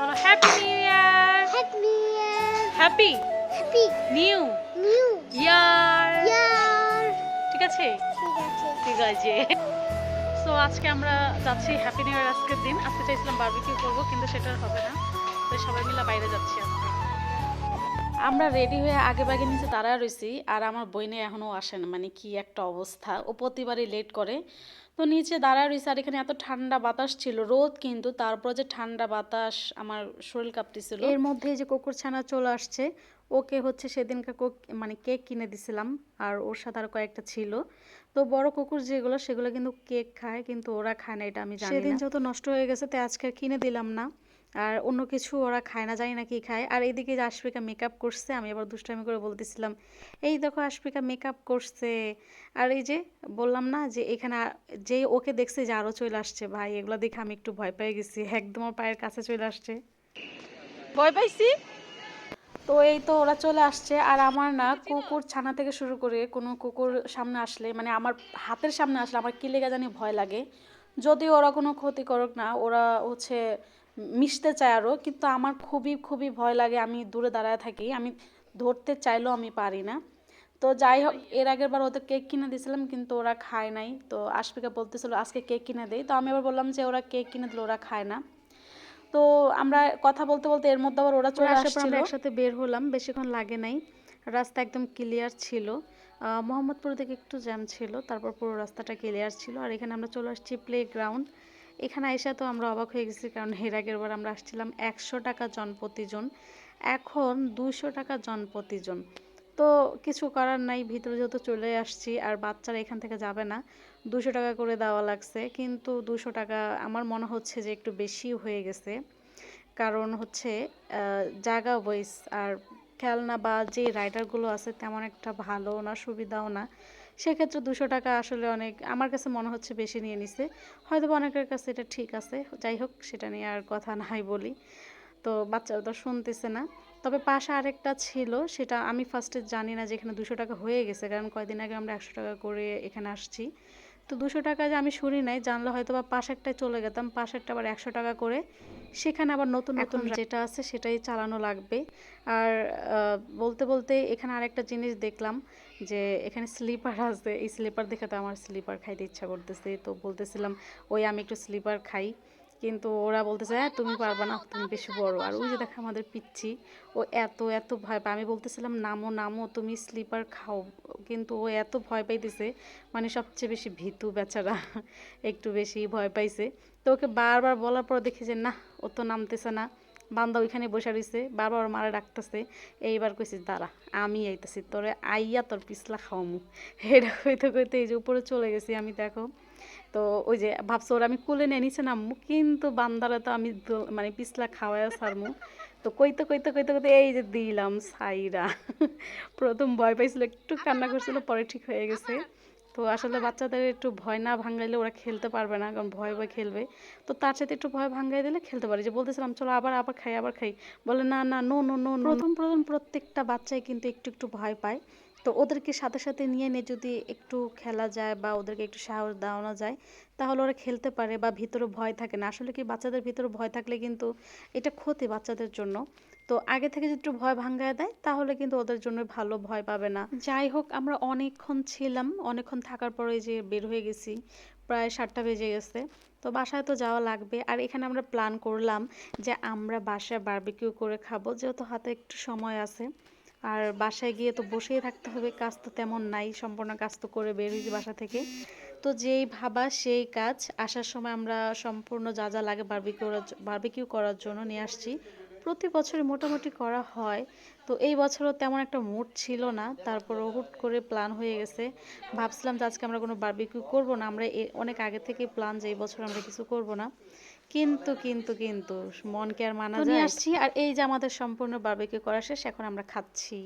বলো happy new year Happy New Year. Happy Happy. New New. Year Year. ঠিক আছে? ঠিক আছে ঠিক আছে. সো আজকে আমরা যাচ্ছি হ্যাপি নিউ ইয়ার আজকের দিন। আজকে চাইছিলাম বারবিকিউ করব কিন্তু সেটা হবে না। তো সবাই মিলে বাইরে যাচ্ছি আজকে। আমরা রেডি হয়ে আগে বাগে নিচে দাঁড়ায় রয়েছি আর আমার বইনে এখনও আসে না মানে কি একটা অবস্থা। ও প্রতিবারই লেট করে। তো নিচে দাঁড়ায় রয়েছে আর এখানে এত ঠান্ডা বাতাস ছিল রোদ কিন্তু তারপর যে ঠান্ডা বাতাস আমার শরীর কাঁপতেছিল। এর মধ্যে যে কুকুর ছানা চলে আসছে ওকে হচ্ছে সেদিনকে কোক- মানে কেক কিনে দিছিলাম আর ওর সাথে আর কয়েকটা ছিল। তো বড় কুকুর যেগুলো সেগুলো কিন্তু কেক খায় কিন্তু ওরা খায় না এটা আমি জানি সেদিন যত নষ্ট হয়ে গেছে তাই আজকে কিনে দিলাম না। আর অন্য কিছু ওরা খায় না জানি না কি খায়। আর এইদিকে যে আশফিকা মেকআপ করছে আমি আবার দুষ্টামি করে বলতেছিলাম এই দেখো আশফিকা মেকআপ করছে। আর এই যে বললাম না যে এখানে যে ওকে দেখছে যে আরও চলে আসছে ভাই এগুলো দেখে আমি একটু ভয় পেয়ে গেছি। একদম পায়ের কাছে চলে আসছে। ভয় পাইছি? তো এই তো ওরা চলে আসছে আর আমার না কুকুর ছানা থেকে শুরু করে কোনো কুকুর সামনে আসলে মানে আমার হাতের সামনে আসলে আমার কি লেগে জানি ভয় লাগে। যদিও ওরা কোনো ক্ষতি করুক না ওরা হচ্ছে মিশতে চায় আরও কিন্তু আমার খুবই খুবই ভয় লাগে আমি দূরে দাঁড়ায় থাকি। আমি ধরতে চাইলেও আমি পারি না। তো যাই হোক এর আগের বার ওদের কেক কিনে দিয়েছিলাম কিন্তু ওরা খায় নাই। তো আশফিকা বলতেছিল আজকে কেক কিনে দেই তো আমি আবার বললাম যে ওরা কেক কিনে দিলে ওরা খায় না। তো আমরা কথা বলতে বলতে এর মধ্যে আবার ওরা চলে আসার পর আমরা একসাথে বের হলাম বেশিক্ষণ লাগে নাই। রাস্তা একদম ক্লিয়ার ছিল। মোহাম্মদপুর দিকে একটু জ্যাম ছিল তারপর পুরো রাস্তাটা ক্লিয়ার ছিল। আর এখানে আমরা চলে আসছি প্লে গ্রাউন্ড এখানে এসে তো আমরা অবাক হয়ে গেছি, কারণ এর আগের বার আমরা আসছিলাম একশো টাকা জন প্রতিজন। এখন দুশো টাকা জন প্রতিজন। তো কিছু করার নাই, ভিতরে যেহেতু চলে আসছি আর বাচ্চারা এখান থেকে যাবে না দুশো টাকা করে দেওয়া লাগছে। কিন্তু দুশো টাকা আমার মনে হচ্ছে যে একটু বেশি হয়ে গেছে। কারণ হচ্ছে জায়গা ওয়াইজ আর খেলনা বা যে রাইডারগুলো আছে তেমন একটা ভালো না, সুবিধাও না। সেক্ষেত্রে দুশো টাকা আসলে অনেক, আমার কাছে মনে হচ্ছে বেশি নিয়ে নিছে। হয়তো অনেকের কাছে এটা ঠিক আছে, যাই হোক সেটা নিয়ে আর কথা নাই বলি। তো বাচ্চারা তো শুনতেছে না। তবে পাশে আরেকটা ছিল, সেটা আমি ফার্স্টে জানি না যে এখানে দুশো টাকা হয়ে গেছে, কারণ কয়দিন আগে আমরা একশো টাকা করে এখানে আসছি। তো দুশো টাকা যে আমি শুনি নাই জানলে হয়তো বা পাশেরটায় চলে যেতাম পাশেরটা আবার একশো টাকা করে। সেখানে আবার নতুন নতুন যেটা আছে সেটাই চালানো লাগবে। আর বলতে বলতে এখানে আরেকটা জিনিস দেখলাম যে এখানে স্লিপার আছে। এই স্লিপার দেখে তো আমার স্লিপার খাইতে ইচ্ছা করতেছে। তো বলতেছিলাম ওই আমি একটু স্লিপার খাই। কিন্তু ওরা বলতেছে হ্যাঁ তুমি পারবা না, তুমি বেশি বড়। আর ওই যে দেখো আমাদের পিচ্ছি, ও এত এত ভয় পায়। আমি বলতেছিলাম, নামো নামো, তুমি স্লিপার খাও। কিন্তু ও এত ভয় পাইতেছে মানে সবচেয়ে বেশি ভীতু বেচারা, একটু বেশি ভয় পাইছে। তো ওকে বারবার বলার পর দেখি যে, না, ও তো নামতেছে না। বান্দা ওইখানে বসে রইছে, বারবার মারা ডাকতেছে, এইবার কইছি, দাঁড়া, আমি আইতাছি, তোরে আইয়া তোর পিছলা খাওয়ামু। এটা কইতে কইতে এই যে উপরে চলে গেছি আমি, দেখো। তো ওই যে ভাবছ ওর আমি কুলে নিয়ে নিচে নামবো কিন্তু বান্দারে তো আমি মানে পিছলা খাওয়ায় সারমু তো কইতে কইতে কইতে কইতে এই যে দিলাম সাইরা। প্রথম ভয় পাইছিল, একটু কান্না করছিল, পরে ঠিক হয়ে গেছে। তো আসলে বাচ্চাদের একটু ভয় না ভাঙাইলে ওরা খেলতে পারবে না, কারণ ভয় ভয় খেলবে। তো তার সাথে একটু ভয় ভাঙাই দিলে খেলতে পারে। যে বলতেছিলাম, চলো আবার আবার খাই আবার খাই। বলে, না না নো নো নো প্রথম প্রথম প্রত্যেকটা বাচ্চাই কিন্তু একটু একটু ভয় পায়। তো ওদেরকে সাথে সাথে নিয়ে নিয়ে যদি একটু খেলা যায় বা ওদেরকে একটু সাহস দেওয়ানো যায় তাহলে ওরা খেলতে পারে বা ভিতরে ভয় থাকে না। আসলে কি বাচ্চাদের ভিতরে ভয় থাকলে কিন্তু এটা ক্ষতি বাচ্চাদের জন্য। তো আগে থেকে যদি একটু ভয় ভাঙ্গায় দেয়, তাহলে কিন্তু ওদের জন্য ভালো ভয় পাবে না। যাই হোক, আমরা অনেকক্ষণ ছিলাম, অনেকক্ষণ থাকার পরে যে বের হয়ে গেছি, প্রায় সাতটা বেজে গেছে। তো বাসায় তো যাওয়া লাগবে। আর এখানে আমরা প্ল্যান করলাম যে আমরা বাসায় বারবিকিউ করে খাব, যেহেতু হাতে একটু সময় আছে। আর বাসায় গিয়ে তো বসেই থাকতে হবে, কাজ তো তেমন নাই, সম্পূর্ণ কাজ তো করে বের বাসা থেকে। তো যেই ভাবা সেই কাজ আসার সময় আমরা সম্পূর্ণ যা যা লাগে বারবিকিউ বারবিকিউ করার জন্য নিয়ে আসছি। প্রতি বছরই মোটামুটি করা হয়। তো এই বছরও তেমন একটা মুড ছিল না। তারপর হুট করে প্ল্যান হয়ে গেছে। ভাবছিলাম যে আজকে আমরা কোনো বারবিকিউ করব না। আমরা এ- অনেক আগে থেকেই প্ল্যান যে এই বছর আমরা কিছু করব না। কিন্তু কিন্তু কিন্তু মনকে আর মানা যায়। আসছি। আর এই যে আমাদের সম্পূর্ণ বারবিকিউ করা শেষ এখন আমরা খাচ্ছি।